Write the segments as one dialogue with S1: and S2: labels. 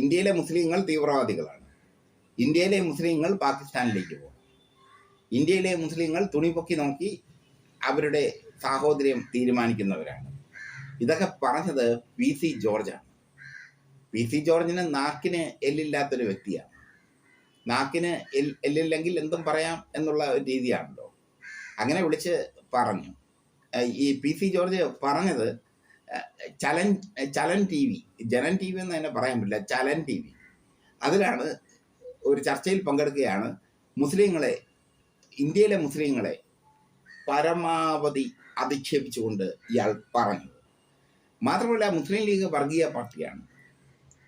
S1: ഇന്ത്യയിലെ മുസ്ലിങ്ങൾ തീവ്രവാദികളാണ്. ഇന്ത്യയിലെ മുസ്ലിങ്ങൾ പാകിസ്ഥാനിലേക്ക് പോകും ഇന്ത്യയിലെ മുസ്ലിങ്ങൾ തുണിപൊക്കി നോക്കി അവരുടെ സാഹോദര്യം തീരുമാനിക്കുന്നവരാണ്. ഇതൊക്കെ പറഞ്ഞത് പി സി ജോർജാണ്. പി സി ജോർജിന് നാക്കിന് എല്ലില്ലാത്തൊരു വ്യക്തിയാണ്. നാക്കിന് എൽ എല്ലില്ലെങ്കിൽ എന്തും പറയാം എന്നുള്ള ഒരു രീതിയാണല്ലോ. അങ്ങനെ വിളിച്ച് പറഞ്ഞു. ഈ പി സി ജോർജ് പറഞ്ഞത് ചലൻ ചലൻ T V Janam T V എന്ന് തന്നെ പറയാൻ പറ്റില്ല ചലൻ ടി വി. അതിലാണ് ഒരു ചർച്ചയിൽ പങ്കെടുക്കുകയാണ് മുസ്ലിങ്ങളെ ഇന്ത്യയിലെ മുസ്ലിങ്ങളെ പരമാവധി അധിക്ഷേപിച്ചുകൊണ്ട് ഇയാൾ പറഞ്ഞു. മാത്രമല്ല മുസ്ലിം ലീഗ് വർഗീയ പാർട്ടിയാണ്.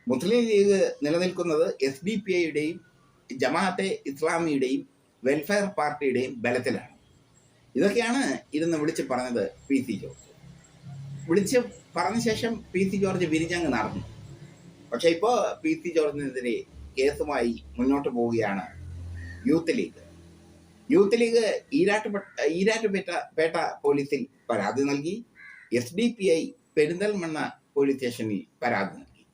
S1: മുസ്ലിം ലീഗ് നിലനിൽക്കുന്നത് എസ് ഡി പി ഐയുടെയും ജമാഅത്തെ ഇസ്ലാമിയുടെയും വെൽഫെയർ പാർട്ടിയുടെയും ബലത്തിലാണ്. ഇതൊക്കെയാണ് ഇരുന്ന് വിളിച്ച് പറഞ്ഞത് പി സി ജോർജ് വിളിച്ച് പറഞ്ഞ ശേഷം പി സി ജോർജ് വിരിഞ്ഞങ്ങ് നടന്നു. പക്ഷെ ഇപ്പോ പി സി ജോർജിനെതിരെ കേസുമായി മുന്നോട്ട് പോവുകയാണ് youth league. Youth league Erattupetta Erattupetta Petta പോലീസിൽ പരാതി നൽകി. S D P I Perinthalmanna police സ്റ്റേഷനിൽ പരാതി നൽകി.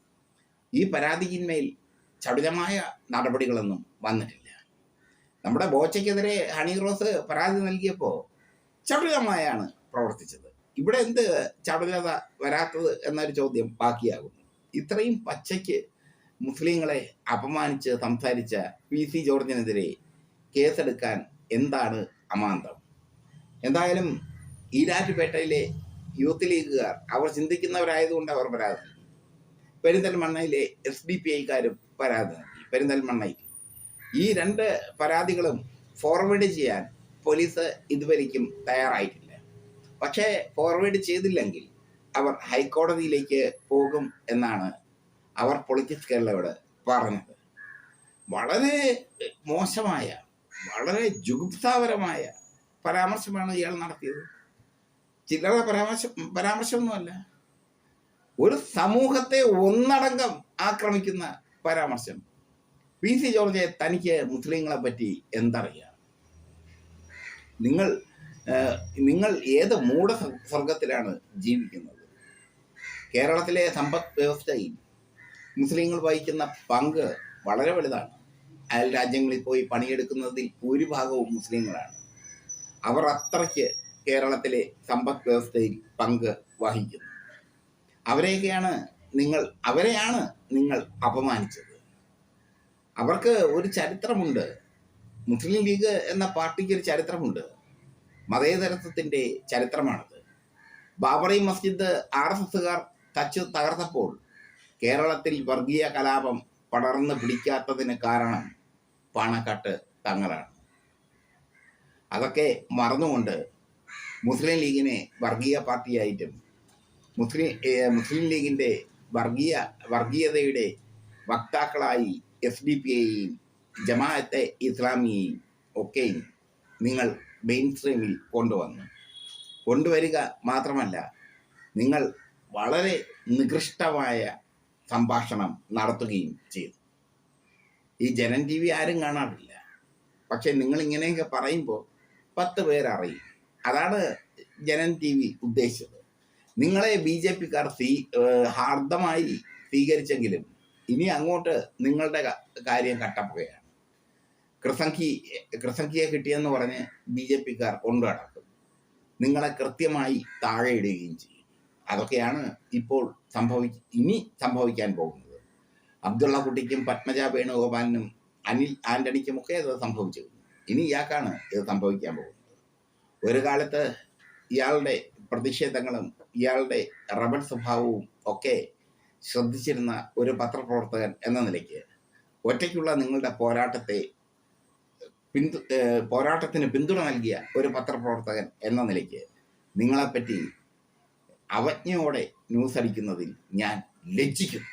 S1: ഈ പരാതിയിന്മേൽ ചടുലമായ നടപടികളൊന്നും വന്നിട്ടില്ല. നമ്മുടെ ബോച്ചയ്ക്കെതിരെ ഹണി റോസ് പരാതി നൽകിയപ്പോൾ ചടുലമായാണ് പ്രവർത്തിച്ചത്. ഇവിടെ എന്ത് ചടുലത വരാത്തത് എന്നൊരു ചോദ്യം ബാക്കിയാകുന്നു. ഇത്രയും പച്ചയ്ക്ക് മുസ്ലിങ്ങളെ അപമാനിച്ച് സംസാരിച്ച പി സി ജോർജിനെതിരെ കേസെടുക്കാൻ എന്താണ് അമാന്തം? എന്തായാലും ഈരാറ്റുപേട്ടയിലെ യൂത്ത് ലീഗുകാർ അവർ ചിന്തിക്കുന്നവരായതുകൊണ്ട് അവർ പരാതി പെരിന്തൽമണ്ണയിലെ എസ് ഡി പി ഐക്കാരും പരാതി നൽകി. പെരിന്തൽമണ്ണയിൽ ഈ രണ്ട് പരാതികളും ഫോർവേഡ് ചെയ്യാൻ പോലീസ് ഇതുവരെയും തയ്യാറായിട്ടില്ല. പക്ഷേ ഫോർവേഡ് ചെയ്തില്ലെങ്കിൽ അവർ ഹൈക്കോടതിയിലേക്ക് പോകും എന്നാണ് അവർ പൊളിറ്റിക്സ് കേരളയോട് പറഞ്ഞത്. വളരെ മോശമായ വളരെ ജുഗുപ്താപരമായ പരാമർശമാണ് ഇയാൾ നടത്തിയത്. ചില്ലറ പരാമർശം പരാമർശമൊന്നുമല്ല. ഒരു സമൂഹത്തെ ഒന്നടങ്കം ആക്രമിക്കുന്ന പരാമർശം. പി സി ജോർജെ തനിക്ക് മുസ്ലിങ്ങളെ പറ്റി എന്തറിയാം? നിങ്ങൾ നിങ്ങൾ ഏത് മൂട സ്വ- സ്വർഗത്തിലാണ് ജീവിക്കുന്നത്? കേരളത്തിലെ സമ്പദ് വ്യവസ്ഥയിൽ മുസ്ലിങ്ങൾ വഹിക്കുന്ന പങ്ക് വളരെ വലുതാണ്. അയൽ രാജ്യങ്ങളിൽ പോയി പണിയെടുക്കുന്നതിൽ ഭൂരിഭാഗവും മുസ്ലിങ്ങളാണ്. അവർ അത്രയ്ക്ക് കേരളത്തിലെ സമ്പദ് വ്യവസ്ഥയിൽ പങ്ക് വഹിക്കുന്നു. അവരെയൊക്കെയാണ് നിങ്ങൾ അവരെയാണ് നിങ്ങൾ അപമാനിച്ചത്. അവർക്ക് ഒരു ചരിത്രമുണ്ട്. മുസ്ലിം ലീഗ് എന്ന പാർട്ടിക്ക് ഒരു ചരിത്രമുണ്ട്. മതേതരത്വത്തിന്റെ ചരിത്രമാണത്. ബാബറി മസ്ജിദ് ആർ എസ് എസുകാർ തച്ചു തകർത്തപ്പോൾ കേരളത്തിൽ വർഗീയ കലാപം പടർന്നു പിടിക്കാത്തതിന് കാരണം പാണക്കാട്ട് തങ്ങളാണ്. അതൊക്കെ മറന്നുകൊണ്ട് മുസ്ലിം ലീഗിനെ വർഗീയ പാർട്ടിയായിട്ടും മുസ്ലിം മുസ്ലിം ലീഗിന്റെ വർഗീയ വർഗീയതയുടെ വക്താക്കളായി എസ് ഡി പി ഐയും ജമാഅത്തെ ഇസ്ലാമിയെയും ഒക്കെയും നിങ്ങൾ മെയിൻ സ്ട്രീമിൽ കൊണ്ടുവന്നു. കൊണ്ടുവരിക മാത്രമല്ല നിങ്ങൾ വളരെ നികൃഷ്ടമായ സംഭാഷണം നടത്തുകയും ചെയ്തു. ഈ ജനം ടി വി ആരും കാണാറില്ല. പക്ഷെ നിങ്ങൾ ഇങ്ങനെയൊക്കെ പറയുമ്പോൾ പത്ത് പേരറിയും അതാണ് ജനം ടി വി ഉദ്ദേശിച്ചത്. നിങ്ങളെ ബി ജെ പിക്കാർ സ്വീ ഹാർദമായി സ്വീകരിച്ചെങ്കിലും ഇനി അങ്ങോട്ട് നിങ്ങളുടെ കാര്യം കട്ടപ്പുകയാണ്. കൃസംഖി കൃസംഖിയെ കിട്ടിയെന്ന് പറഞ്ഞ് ബി ജെ പിക്കാർ കൊണ്ടു നടക്കും നിങ്ങളെ കൃത്യമായി താഴെ ഇടുകയും ചെയ്യും. അതൊക്കെയാണ് ഇപ്പോൾ സംഭവി ഇനി സംഭവിക്കാൻ പോകുന്നത്. അബ്ദുള്ള കുട്ടിക്കും പത്മജ വേണുഗോപാലിനും അനിൽ ആന്റണിക്കും ഒക്കെ ഇത് സംഭവിച്ചു ഇനി ഇയാൾക്കാണ് ഇത് സംഭവിക്കാൻ പോകുന്നത്. ഒരു കാലത്ത് ഇയാളുടെ പ്രതിഷേധങ്ങളും ഇയാളുടെ റബൻ സ്വഭാവവും ഒക്കെ ശ്രദ്ധിച്ചിരുന്ന ഒരു പത്രപ്രവർത്തകൻ എന്ന നിലയ്ക്ക് ഒറ്റയ്ക്കുള്ള നിങ്ങളുടെ പോരാട്ടത്തെ പിന്തു പോരാട്ടത്തിന് പിന്തുണ നൽകിയ ഒരു പത്രപ്രവർത്തകൻ എന്ന നിലയ്ക്ക് നിങ്ങളെപ്പറ്റി അവജ്ഞയോടെ ന്യൂസ് അടിക്കുന്നതിൽ ഞാൻ ലജ്ജിക്കുന്നു.